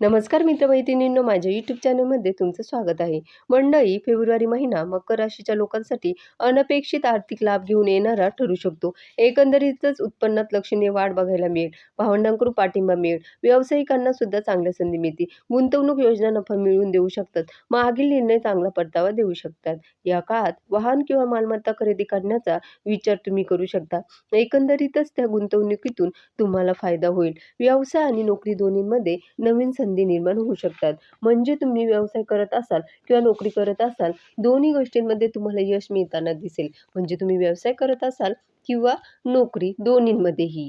नमस्कार मित्रमैत्रिणींनो माझ्या यूट्यूब चॅनलमध्ये तुमचं स्वागत आहे. मंडळी फेब्रुवारी महिना मकर राशीच्या लोकांसाठी अनपेक्षित आर्थिक लाभ घेऊन येणारा ठरू शकतो. एकंदरीतच उत्पन्नात लक्षणीय वाढ बघायला मिळेल. भावंडांकडून पाठिंबा मिळेल. व्यावसायिकांना सुद्धा चांगल्या संधी मिळतील. गुंतवणूक योजना नफा मिळवून देऊ शकतात. मागील निर्णय चांगला परतावा देऊ शकतात. या काळात वाहन किंवा मालमत्ता खरेदी करण्याचा विचार तुम्ही करू शकता. एकंदरीतच त्या गुंतवणुकीतून तुम्हाला फायदा होईल. व्यवसाय आणि नोकरी दोन्हींमध्ये नवीन संधी निर्माण होऊ शकतात. म्हणजे तुम्ही व्यवसाय करत असाल किंवा नोकरी करत असाल दोन्ही गोष्टींमध्ये तुम्हाला यश मिळताना दिसेल. म्हणजे तुम्ही व्यवसाय करत असाल किंवा नोकरी दोन्हींमध्येही.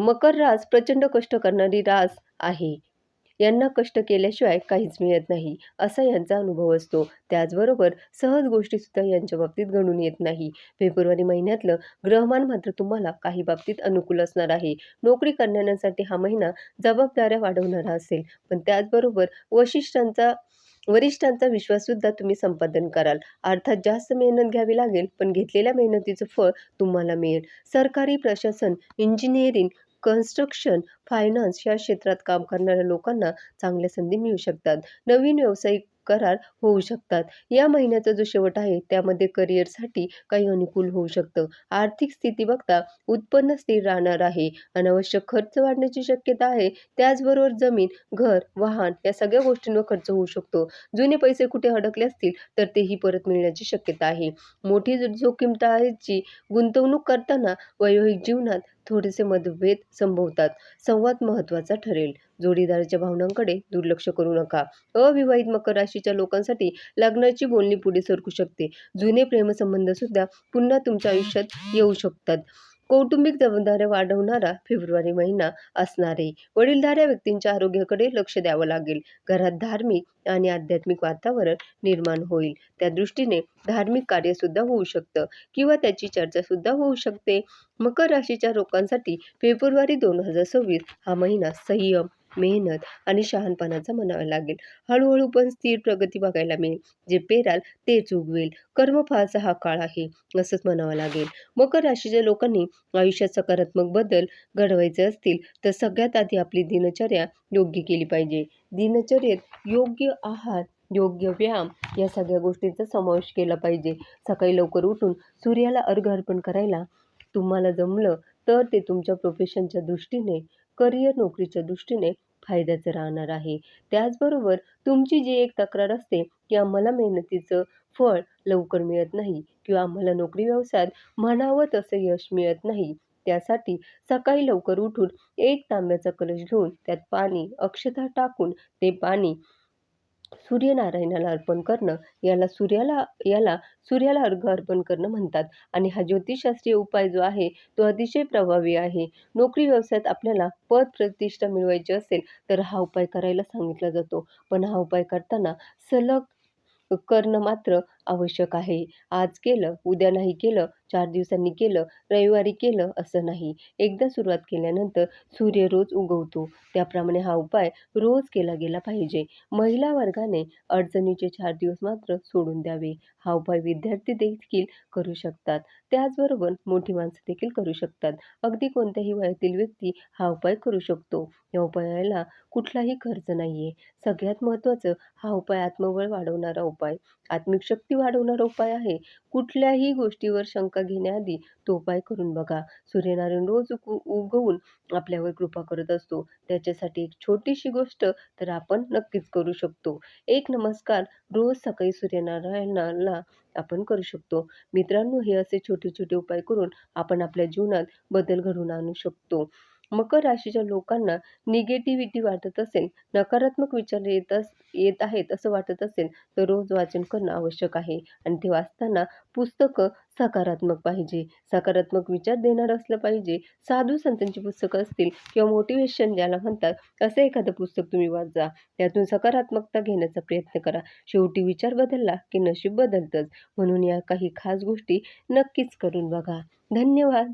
मकर रास प्रचंड कष्ट करणारी रास आहे. यांना कष्ट केल्याशिवाय काहीच मिळत नाही असा यांचा अनुभव असतो. त्याचबरोबर सहज गोष्टीसुद्धा यांच्या बाबतीत घडून येत नाही. फेब्रुवारी महिन्यातलं ग्रहमान मात्र तुम्हाला काही बाबतीत अनुकूल असणार आहे. नोकरी करण्यासाठी हा महिना जबाबदाऱ्या वाढवणारा असेल पण त्याचबरोबर वशिष्ठांचा वरिष्ठांचा विश्वाससुद्धा तुम्ही संपादन कराल. अर्थात जास्त मेहनत घ्यावी लागेल पण घेतलेल्या मेहनतीचं फळ तुम्हाला मिळेल. सरकारी प्रशासन इंजिनिअरिंग कन्स्ट्रक्शन फायनान्स या क्षेत्रात काम करणाऱ्या लोकांना चांगल्या संधी मिळू शकतात. नवीन व्यावसायिक करार होऊ शकतात. या महिन्याचा जो शेवट आहे त्यामध्ये करिअरसाठी काही अनुकूल होऊ शकतं. आर्थिक स्थिती बघता उत्पन्न स्थिर राहणार आहे. अनावश्यक खर्च वाढण्याची शक्यता आहे. त्याचबरोबर जमीन घर वाहन या सगळ्या गोष्टींवर खर्च होऊ शकतो. जुने पैसे कुठे अडकले असतील तर तेही परत मिळण्याची शक्यता आहे. मोठी जोखीम टाळायची गुंतवणूक करताना वैवाहिक जीवनात थोडेसे मतभेद संभवतात. संवाद महत्त्वाचा ठरेल. जोडीदाराच्या भावनांकडे दुर्लक्ष करू नका. अविवाहित मकर राशीच्या लोकांसाठी लग्नाची बोलणी पुढे सरकू शकते. जुने प्रेमसंबंध सुद्धा पुन्हा तुमच्या आयुष्यात येऊ शकतात. कौटुंबिक जबाबदाऱ्या वाढवणारा फेब्रुवारी महिना असणारे. वडीलधाऱ्या व्यक्तींच्या आरोग्याकडे लक्ष द्यावं लागेल. घरात धार्मिक आणि आध्यात्मिक वातावरण निर्माण होईल. त्या दृष्टीने धार्मिक कार्यसुद्धा होऊ शकतं किंवा त्याची चर्चासुद्धा होऊ शकते. मकर राशीच्या लोकांसाठी फेब्रुवारी दोन हजार सव्वीस हा महिना संयम मेहनत आणि शहाणपणाचा म्हणावा लागेल. हळूहळू पण स्थिर प्रगती बघायला मिळेल. जे पेराल तेच उगवेल. कर्मफळाचा हा काळ आहे असंच म्हणावं लागेल. मकर राशीच्या लोकांनी आयुष्यात सकारात्मक बदल घडवायचे असतील तर सगळ्यात आधी आपली दिनचर्या योग्य केली पाहिजे. दिनचर्येत योग्य आहार योग्य व्यायाम या सगळ्या गोष्टींचा समावेश केला पाहिजे. सकाळी लवकर उठून सूर्याला अर्घ अर्पण करायला तुम्हाला जमलं तर ते तुमच्या प्रोफेशनच्या दृष्टीने करिअर नोकरीच्या दृष्टीने फायद्याचं राहणार आहे. त्याचबरोबर तुमची जी एक तक्रार असते की आम्हाला मेहनतीचं फळ लवकर मिळत नाही किंवा आम्हाला नोकरी व्यवसायात म्हणावं तसं यश मिळत नाही त्यासाठी सकाळी लवकर उठून एक तांब्याचा कलश घेऊन त्यात पाणी अक्षता टाकून ते पाणी सूर्यनारायणाला अर्पण करणं याला सूर्याला याला सूर्याला अर्घ अर्पण करणं म्हणतात. आणि हा ज्योतिषशास्त्रीय उपाय जो आहे तो अतिशय प्रभावी आहे. नोकरी व्यवसायात आपल्याला पद प्रतिष्ठा मिळवायची असेल तर हा उपाय करायला सांगितला जातो. पण हा उपाय करताना सलग करणं मात्र आवश्यक आहे. आज केलं उद्या नाही केलं चार दिवसांनी केलं रविवारी केलं असं नाही. एकदा सुरुवात केल्यानंतर सूर्य रोज उगवतो. त्याप्रमाणे हा उपाय रोज केला गेला पाहिजे. महिला वर्गाने अडचणीचे चार दिवस मात्र सोडून द्यावे. हा उपाय विद्यार्थी देखील करू शकतात. त्याचबरोबर मोठी माणसं देखील करू शकतात. अगदी कोणत्याही वयातील व्यक्ती हा उपाय करू शकतो. या उपायाला कुठलाही खर्च नाही आहे सगळ्यात महत्त्वाचं हा उपाय आत्मबळ वाढवणारा उपाय. आत्मिक शक्ती वाढवणारा उपाय आहे. कुठल्याही गोष्टीवर शंका घेण्याआधी तो उपाय करून बघा. सूर्यनारायण रोज उगवून आपल्यावर कृपा करत असतो. त्याच्यासाठी एक छोटीशी गोष्ट तर आपण नक्कीच करू शकतो. एक नमस्कार. रोज सकाळी सूर्यनारायणाला आपण करू शकतो. मित्रांनो हे असे छोटे छोटे उपाय करून आपण आपल्या जीवनात बदल घडवून आणू शकतो. मकर राशीच्या लोकांना निगेटिव्हिटी वाटत असेल नकारात्मक विचार येत अस येत आहेत असं वाटत असेल तर रोज वाचन करणं आवश्यक आहे. आणि ते वाचताना पुस्तकं सकारात्मक पाहिजे. सकारात्मक विचार देणार असलं पाहिजे. साधू संतांची पुस्तकं असतील किंवा मोटिवेशन ज्याला म्हणतात असं एखादं पुस्तक तुम्ही वाचा. त्यातून सकारात्मकता घेण्याचा प्रयत्न करा. शेवटी विचार बदलला की नशीब बदलतंच. म्हणून या काही खास गोष्टी नक्कीच करून बघा. धन्यवाद!